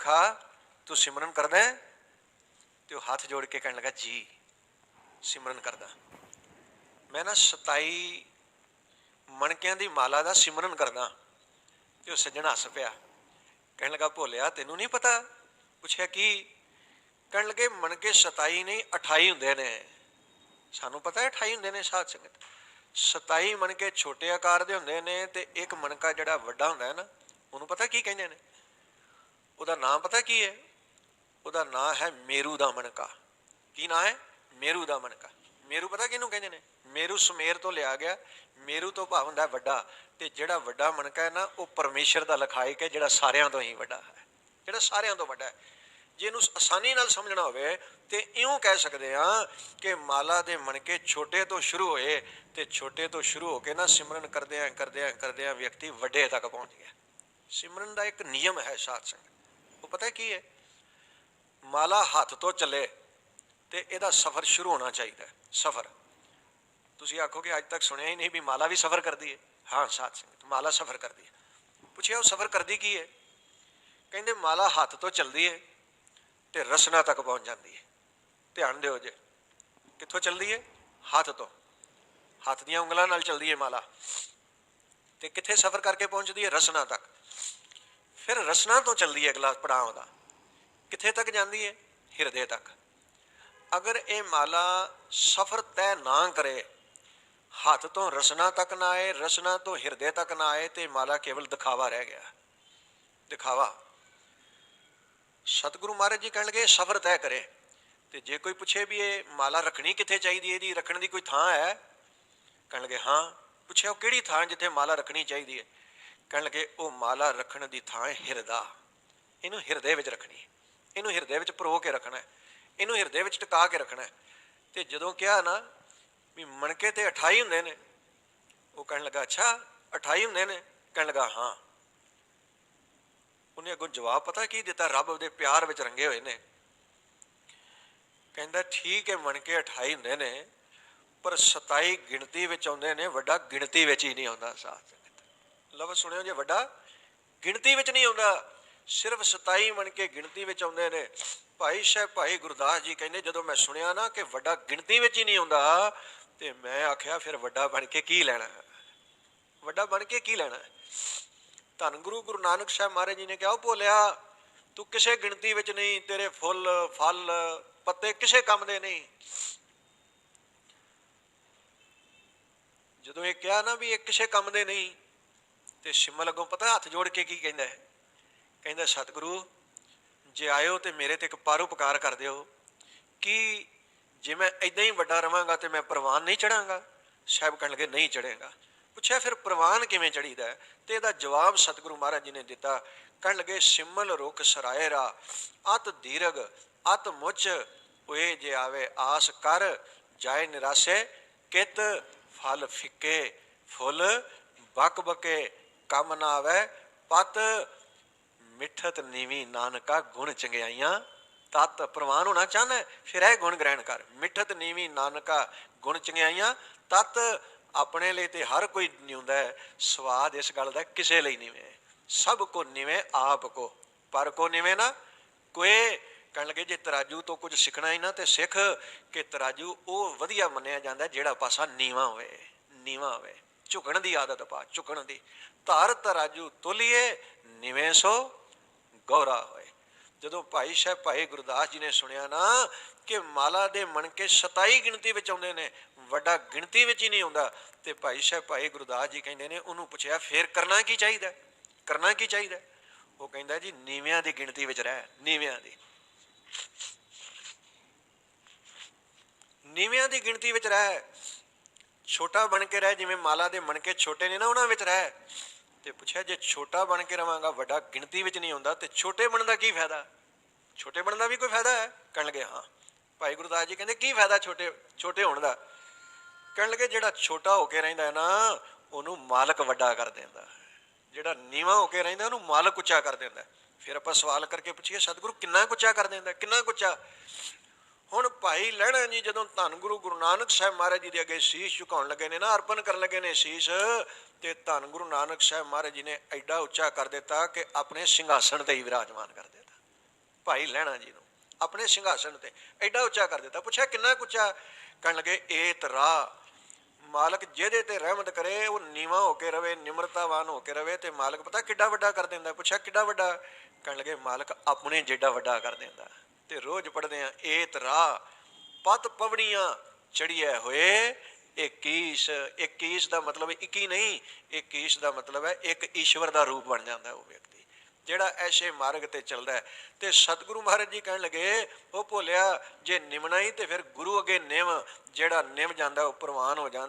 ਖਾ, ਤੂੰ ਸਿਮਰਨ ਕਰਦਾ ਹੈ? ਤੇ ਉਹ ਹੱਥ ਜੋੜ ਕੇ ਕਹਿਣ ਲੱਗਾ, ਜੀ, ਸਿਮਰਨ ਕਰਦਾ ਮੈਂ ਨਾ 27 ਮਣਕਿਆਂ ਦੀ ਮਾਲਾ ਦਾ ਸਿਮਰਨ ਕਰਦਾ ਤੇ ਉਹ ਸੱਜਣ ਹੱਸ ਪਿਆ। ਕਹਿਣ ਲੱਗਾ, ਭੋਲਿਆ, ਤੈਨੂੰ ਨਹੀਂ ਪਤਾ? ਪੁੱਛਿਆ, ਕੀ? ਕਹਿਣ ਲੱਗੇ, ਮਣਕੇ 27 ਨਹੀਂ 28 ਹੁੰਦੇ ਨੇ। ਸਾਨੂੰ ਪਤਾ ਹੈ 28 ਹੁੰਦੇ ਨੇ ਸਾਧ ਸੰਗਤ? 27 ਮਣਕੇ ਛੋਟੇ ਆਕਾਰ ਦੇ ਹੁੰਦੇ ਨੇ ਤੇ ਇੱਕ ਮਣਕਾ ਜਿਹੜਾ ਵੱਡਾ ਹੁੰਦਾ ਹੈ ਨਾ, ਉਹਨੂੰ ਪਤਾ ਕੀ ਕਹਿੰਦੇ ਨੇ? ਉਹਦਾ ਨਾਮ ਪਤਾ ਕੀ ਹੈ? ਉਹਦਾ ਨਾਮ ਹੈ ਮੇਰੂ ਦਾ ਮਣਕਾ ਕੀ ਨਾਮ ਹੈ? ਮੇਰੂ ਦਾ ਮਣਕਾ ਮੇਰੂ ਪਤਾ ਕਿਹਨੂੰ ਕਹਿੰਦੇ ਨੇ? ਮੇਰੂ ਸੁਮੇਰ ਤੋਂ ਲਿਆ ਗਿਆ। ਮੇਰੂ ਤੋਂ ਭਾਵ ਹੁੰਦਾ ਵੱਡਾ। ਤੇ ਜਿਹੜਾ ਵੱਡਾ ਮਣਕਾ ਹੈ ਨਾ, ਉਹ ਪਰਮੇਸ਼ਰ ਦਾ ਲਖਾਇਕ ਹੈ, ਜਿਹੜਾ ਸਾਰਿਆਂ ਤੋਂ ਹੀ ਵੱਡਾ ਹੈ। ਜਿਹੜਾ ਸਾਰਿਆਂ ਤੋਂ ਵੱਡਾ ਹੈ। ਜੇ ਇਹਨੂੰ ਆਸਾਨੀ ਨਾਲ ਸਮਝਣਾ ਹੋਵੇ, ਤੇ ਇਉਂ ਕਹਿ ਸਕਦੇ ਆ ਕਿ ਮਾਲਾ ਦੇ ਮਣਕੇ ਛੋਟੇ ਤੋਂ ਸ਼ੁਰੂ ਹੋਏ ਤੇ ਛੋਟੇ ਤੋਂ ਸ਼ੁਰੂ ਹੋ ਕੇ ਨਾ ਸਿਮਰਨ ਕਰਦੇ ਆ ਕਰਦੇ ਆ ਕਰਦੇ ਆ ਵਿਅਕਤੀ ਵੱਡੇ ਤੱਕ ਪਹੁੰਚ ਗਿਆ। ਸਿਮਰਨ ਦਾ ਇੱਕ ਨਿਯਮ ਹੈ ਸਾਧ ਸੰਗਤ। ਪਤਾ ਕੀ ਹੈ? ਮਾਲਾ ਹੱਥ ਤੋਂ ਚੱਲੇ ਤੇ ਇਹਦਾ ਸਫ਼ਰ ਸ਼ੁਰੂ ਹੋਣਾ ਚਾਹੀਦਾ ਹੈ, ਸਫ਼ਰ। ਤੁਸੀਂ ਆਖੋਗੇ, ਅੱਜ ਤੱਕ ਸੁਣਿਆ ਹੀ ਨਹੀਂ ਵੀ ਮਾਲਾ ਵੀ ਸਫ਼ਰ ਕਰਦੀ ਹੈ? ਹਾਂ, ਸਾਧ ਸੰਗਤ, ਮਾਲਾ ਸਫ਼ਰ ਕਰਦੀ ਹੈ। ਪੁੱਛਿਆ, ਉਹ ਸਫ਼ਰ ਕਰਦੀ ਕੀ ਹੈ? ਕਹਿੰਦੇ, ਮਾਲਾ ਹੱਥ ਤੋਂ ਚੱਲਦੀ ਹੈ ਤੇ ਰਸਨਾ ਤੱਕ ਪਹੁੰਚ ਜਾਂਦੀ ਹੈ। ਧਿਆਨ ਦਿਓ ਜੇ, ਕਿੱਥੋਂ ਚੱਲਦੀ ਹੈ? ਹੱਥ ਤੋਂ। ਹੱਥ ਦੀਆਂ ਉਂਗਲਾਂ ਨਾਲ ਚੱਲਦੀ ਹੈ ਮਾਲਾ। ਤੇ ਕਿੱਥੇ ਸਫ਼ਰ ਕਰਕੇ ਪਹੁੰਚਦੀ ਹੈ? ਰਸਨਾ ਤੱਕ। ਫਿਰ ਰਸਨਾ ਤੋਂ ਚੱਲਦੀ ਹੈ ਅਗਲਾ ਪੜਾਅ ਉਹਦਾ ਕਿੱਥੇ ਤੱਕ ਜਾਂਦੀ ਹੈ? ਹਿਰਦੇ ਤੱਕ। ਅਗਰ ਇਹ ਮਾਲਾ ਸਫ਼ਰ ਤੈਅ ਨਾ ਕਰੇ, ਹੱਥ ਤੋਂ ਰਸਨਾ ਤੱਕ ਨਾ ਆਏ, ਰਸਨਾ ਤੋਂ ਹਿਰਦੇ ਤੱਕ ਨਾ ਆਏ, ਤੇ ਮਾਲਾ ਕੇਵਲ ਦਿਖਾਵਾ ਰਹਿ ਗਿਆ। ਦਿਖਾਵਾ। ਸਤਿਗੁਰੂ ਮਹਾਰਾਜ ਜੀ ਕਹਿਣ ਲੱਗੇ ਸਫ਼ਰ ਤੈਅ ਕਰੇ। ਤੇ ਜੇ ਕੋਈ ਪੁੱਛੇ ਵੀ ਇਹ ਮਾਲਾ ਰੱਖਣੀ ਕਿੱਥੇ ਚਾਹੀਦੀ ਹੈ, ਇਹਦੀ ਰੱਖਣ ਦੀ ਕੋਈ ਥਾਂ ਹੈ? ਕਹਿਣ ਲੱਗੇ ਹਾਂ। ਪੁੱਛਿਆ, ਉਹ ਕਿਹੜੀ ਥਾਂ ਜਿੱਥੇ ਮਾਲਾ ਰੱਖਣੀ ਚਾਹੀਦੀ ਹੈ? ਕਹਿਣ ਲੱਗੇ, ਉਹ ਮਾਲਾ ਰੱਖਣ ਦੀ ਥਾਂ ਹੈ ਹਿਰਦਾ। ਇਹਨੂੰ ਹਿਰਦੇ ਵਿੱਚ ਰੱਖਣੀ ਹੈ। ਇਹਨੂੰ ਹਿਰਦੇ ਵਿੱਚ ਪਰੋ ਕੇ ਰੱਖਣਾ ਹੈ। ਇਹਨੂੰ ਹਿਰਦੇ ਵਿੱਚ ਟਿਕਾ ਕੇ ਰੱਖਣਾ ਹੈ। ਤੇ ਜਦੋਂ ਕਿਹਾ ਨਾ ਵੀ ਮਣਕੇ ਤੇ 28 ਹੁੰਦੇ ਨੇ, ਉਹ ਕਹਿਣ ਲੱਗਾ, ਅੱਛਾ 28 ਹੁੰਦੇ ਨੇ। ਕਹਿਣ ਲੱਗਾ, ਹਾਂ। ਉਹਨੇ ਅੱਗੋਂ ਜਵਾਬ ਪਤਾ ਕੀ ਦਿੱਤਾ? ਰੱਬ ਦੇ ਪਿਆਰ ਵਿੱਚ ਰੰਗੇ ਹੋਏ ਨੇ। ਕਹਿੰਦਾ, ਠੀਕ ਹੈ, ਮਣਕੇ 28 ਹੁੰਦੇ ਨੇ, ਪਰ 27 ਗਿਣਤੀ ਵਿੱਚ ਆਉਂਦੇ ਨੇ, ਵੱਡਾ ਗਿਣਤੀ ਵਿੱਚ ਹੀ ਨਹੀਂ ਆਉਂਦਾ ਸਾਥ। ਲਫ਼ਜ਼ ਸੁਣਿਓ ਜੇ ਵੱਡਾ। ਗਿਣਤੀ ਵਿੱਚ ਨਹੀਂ ਆਉਂਦਾ। ਸਿਰਫ 27 ਬਣ ਕੇ ਗਿਣਤੀ ਵਿੱਚ ਆਉਂਦੇ ਨੇ। ਭਾਈ ਸਾਹਿਬ, ਭਾਈ ਗੁਰਦਾਸ ਜੀ ਕਹਿੰਦੇ, ਜਦੋਂ ਮੈਂ ਸੁਣਿਆ ਨਾ ਕਿ ਵੱਡਾ ਗਿਣਤੀ ਵਿੱਚ ਹੀ ਨਹੀਂ ਆਉਂਦਾ, ਤੇ ਮੈਂ ਆਖਿਆ, ਫਿਰ ਵੱਡਾ ਬਣ ਕੇ ਕੀ ਲੈਣਾ? ਵੱਡਾ ਬਣ ਕੇ ਕੀ ਲੈਣਾ? ਧੰਨ ਗੁਰੂ ਗੁਰੂ ਨਾਨਕ ਸਾਹਿਬ ਮਹਾਰਾਜ ਜੀ ਨੇ ਕਿਹਾ, ਉਹ ਭੋਲਿਆ, ਤੂੰ ਕਿਸੇ ਗਿਣਤੀ ਵਿੱਚ ਨਹੀਂ, ਤੇਰੇ ਫੁੱਲ, ਫਲ, ਪੱਤੇ ਕਿਸੇ ਕੰਮ ਦੇ ਨਹੀਂ। ਜਦੋਂ ਇਹ ਕਿਹਾ ਨਾ ਵੀ ਇਹ ਕਿਸੇ ਕੰਮ ਦੇ ਨਹੀਂ ਤੇ ਸਿਮਲ ਅੱਗੋਂ ਪਤਾ ਹੱਥ ਜੋੜ ਕੇ ਕੀ ਕਹਿੰਦਾ ਹੈ? ਕਹਿੰਦਾ, ਸਤਿਗੁਰੂ, ਜੇ ਆਇਓ ਤੇ ਮੇਰੇ ਤੇ ਇੱਕ ਪਰਉਪਕਾਰ ਕਰ ਦਿਓ। ਕਿ ਜੇ ਮੈਂ ਇਦਾਂ ਹੀ ਵੱਡਾ ਰਵਾਂਗਾ ਤੇ ਮੈਂ ਪ੍ਰਵਾਨ ਨਹੀਂ ਚੜਾਂਗਾ? ਸਾਹਿਬ ਕਹਿਣ ਲੱਗੇ ਨਹੀਂ ਚੜੇਗਾ। ਪੁੱਛਿਆ, ਫਿਰ ਪ੍ਰਵਾਨ ਕਿਵੇਂ ਚੜੀਦਾ ਹੈ? ਤੇ ਇਹਦਾ ਜਵਾਬ ਸਤਿਗੁਰੂ ਮਹਾਰਾਜ ਜੀ ਨੇ ਦਿੱਤਾ। ਕਹਿਣ ਲੱਗੇ, ਸਿਮਲ ਰੁਖ ਸਰਾਇਰਾ ਅਤ ਦੀਰਗ ਅਤ ਮੁੱਚ ਹੋਏ ਜੇ ਆਵੇ ਆਸ ਕਰ, ਜਾਏ ਨਿਰਾਸੇ, ਕਿਤ ਫਲ ਫਿੱਕੇ, ਫੁੱਲ ਬਕ ਬਕੇ ਕੰਮ ਨਾ ਆਵੇ, ਪਤ ਮਿੱਠਤ ਨੀਵੀ ਨਾਨਕਾ ਗੁਣ ਚੰਗਿਆਈਆਂ। ਤਤ ਪ੍ਰਵਾਨ ਹੋਣਾ ਚਾਹਨਾ ਫਿਰ ਇਹ ਗੁਣ ਗ੍ਰਹਿਣ ਕਰ। ਮਿੱਠਤ ਨੀਵੀ ਨਾਨਕਾ ਗੁਣ ਚੰਗਿਆਈਆਂ, ਤਤ ਆਪਣੇ ਲਈ ਤੇ ਹਰ ਕੋਈ ਨਿਉਂਦਾ ਸਵਾਦ ਇਸ ਗੱਲ ਦਾ ਕਿਸੇ ਲਈ ਨਹੀਂ ਹੈ। ਸਭ ਕੋ ਨਿਵੇਂ, ਆਪ ਕੋ। ਪਰ ਕੋ ਨਿਵੇਂ ਨਾ? ਕੋਏ ਕਹਿਣ ਲੱਗੇ, ਜੇ ਤਰਾਜੂ ਤੋਂ ਕੁਝ ਸਿੱਖਣਾ ਹੀ ਨਾ, ਤੇ ਸਿੱਖ ਕਿ ਤਰਾਜੂ ਉਹ ਵਧੀਆ ਮੰਨਿਆ ਜਾਂਦਾ ਜਿਹੜਾ ਪਾਸਾ ਨੀਵਾ ਹੋਵੇ ਨੀਵਾ ਹੋਵੇ। ਝੁਕਣ ਦੀ ਆਦਤ ਪਾ, ਝੁਕਣ ਦੀ। ਧਾਰ ਤਰਾਜੂ ਤੁਲੀਏ, ਨਿਵੇਂ ਸੋ ਗੌਰਾ ਹੋਏ। ਜਦੋਂ ਭਾਈ ਸਾਹਿਬ, ਭਾਈ ਗੁਰਦਾਸ ਜੀ ਨੇ ਸੁਣਿਆ ਨਾ ਕਿ ਮਾਲਾ ਦੇ ਮਣਕੇ 27 ਗਿਣਤੀ ਵਿੱਚ ਆਉਂਦੇ ਨੇ, ਵੱਡਾ ਗਿਣਤੀ ਵਿੱਚ ਹੀ ਨਹੀਂ ਆਉਂਦਾ, ਤੇ ਭਾਈ ਸਾਹਿਬ, ਭਾਈ ਗੁਰਦਾਸ ਜੀ ਕਹਿੰਦੇ ਨੇ, ਉਹਨੂੰ ਪੁੱਛਿਆ, ਫੇਰ ਕਰਨਾ ਕੀ ਚਾਹੀਦਾ? ਕਰਨਾ ਕੀ ਚਾਹੀਦਾ? ਉਹ ਕਹਿੰਦਾ ਜੀ, ਨੀਵਿਆਂ ਦੀ ਗਿਣਤੀ ਵਿੱਚ ਰਹਿ, ਨੀਵਿਆਂ ਦੀ। ਨੀਵਿਆਂ ਦੀ ਗਿਣਤੀ ਵਿੱਚ ਰਹਿ। ਛੋਟਾ ਬਣ ਕੇ ਰਹਿ, ਜਿਵੇਂ ਮਾਲਾ ਦੇ ਮਣਕੇ ਛੋਟੇ ਨੇ ਨਾ ਉਹਨਾਂ ਵਿੱਚ ਰਹਿ। ਤੇ ਪੁੱਛਿਆ, ਜੇ ਛੋਟਾ ਬਣ ਕੇ ਰਵਾਂਗਾ, ਵੱਡਾ ਗਿਣਤੀ ਵਿੱਚ ਨਹੀਂ ਆਉਂਦਾ ਤੇ ਛੋਟੇ ਬਣਨ ਦਾ ਕੀ ਫਾਇਦਾ? ਛੋਟੇ ਬਣਨ ਦਾ ਵੀ ਕੋਈ ਫਾਇਦਾ ਹੈ? ਕਹਿਣ ਲੱਗੇ, ਹਾਂ। ਭਾਈ ਗੁਰਦਾਸ ਜੀ ਕਹਿੰਦੇ, ਕੀ ਫਾਇਦਾ ਛੋਟੇ ਛੋਟੇ ਹੋਣ ਦਾ? ਕਹਿਣ ਲੱਗੇ, ਜਿਹੜਾ ਛੋਟਾ ਹੋ ਕੇ ਰਹਿੰਦਾ ਹੈ ਨਾ, ਉਹਨੂੰ ਮਾਲਕ ਵੱਡਾ ਕਰ ਦਿੰਦਾ ਜਿਹੜਾ ਨੀਵਾਂ ਹੋ ਕੇ ਰਹਿੰਦਾ, ਉਹਨੂੰ ਮਾਲਕ ਉੱਚਾ ਕਰ ਦਿੰਦਾ ਫਿਰ ਆਪਾਂ ਸਵਾਲ ਕਰਕੇ ਪੁੱਛੀਏ, ਸਤਿਗੁਰੂ ਕਿੰਨਾ ਕੁ ਉੱਚਾ ਕਰ ਦਿੰਦਾ ਕਿੰਨਾ ਕੁ ਉੱਚਾ? ਹੁਣ ਭਾਈ ਲਹਿਣਾ ਜੀ ਜਦੋਂ ਧੰਨ ਗੁਰੂ ਗੁਰੂ ਨਾਨਕ ਸਾਹਿਬ ਮਹਾਰਾਜ ਜੀ ਦੇ ਅੱਗੇ ਸੀਸ ਝੁਕਾਉਣ ਲੱਗੇ ਨੇ ਨਾ, ਅਰਪਣ ਕਰਨ ਲੱਗੇ ਨੇ ਸੀਸ, ਤੇ ਧੰਨ ਗੁਰੂ ਨਾਨਕ ਸਾਹਿਬ ਮਹਾਰਾਜ ਜੀ ਨੇ ਐਡਾ ਉੱਚਾ ਕਰ ਦਿੱਤਾ ਕਿ ਆਪਣੇ ਸਿੰਘਾਸਣ ਤੇ ਹੀ ਵਿਰਾਜਮਾਨ ਕਰ ਦਿੱਤਾ। ਭਾਈ ਲਹਿਣਾ ਜੀ ਨੂੰ, ਆਪਣੇ ਸਿੰਘਾਸਣ ਤੇ ਐਡਾ ਉੱਚਾ ਕਰ ਦਿੱਤਾ। ਪੁੱਛਿਆ ਕਿੰਨਾ ਕੁ ਉੱਚਾ? ਕਹਿਣ ਲੱਗੇ ਇਹ ਤਰਾ ਮਾਲਕ ਜਿਹਦੇ ਤੇ ਰਹਿਮਤ ਕਰੇ, ਉਹ ਨੀਵਾ ਹੋ ਕੇ ਰਵੇ, ਨਿਮਰਤਾਵਾਨ ਹੋ ਕੇ ਰਵੇ, ਤੇ ਮਾਲਕ ਪਤਾ ਕਿੱਡਾ ਵੱਡਾ ਕਰ ਦਿੰਦਾ ਪੁੱਛਿਆ, ਕਿੱਡਾ ਵੱਡਾ? ਕਹਿਣ ਲੱਗੇ, ਮਾਲਕ ਆਪਣੇ ਜਿੱਡਾ ਵੱਡਾ ਕਰ ਦਿੰਦਾ ਤੇ ਰੋਜ਼ ਪੜਦੇ ਆ ਏਤ ਰਾ ਪਤ ਪਵਣੀਆਂ ਚੜੀਏ ਹੋਏ 21 21 ਦਾ ਮਤਲਬ 21 ਨਹੀਂ 21 ਦਾ ਮਤਲਬ ਹੈ ਇੱਕ ਈਸ਼ਵਰ ਦਾ ਰੂਪ ਬਣ ਜਾਂਦਾ ਉਹ ਵਿਅਕਤੀ। ਜਿਹੜਾ ਐਸੇ ਮਾਰਗ ਤੇ ਚੱਲਦਾ ਹੈ। ਤੇ ਸਤਿਗੁਰੂ ਮਹਾਰਾਜ ਜੀ ਕਹਿਣ ਲੱਗੇ, ਉਹ ਭੋਲਿਆ, ਜੇ ਨਿਮਣਾ ਹੀ ਤੇ ਫਿਰ ਗੁਰੂ ਅੱਗੇ ਨਿਮ, ਜਿਹੜਾ ਨਿਮ ਜਾਂਦਾ ਉਹ ਪ੍ਰਵਾਨ ਹੋ ਜਾਂਦਾ।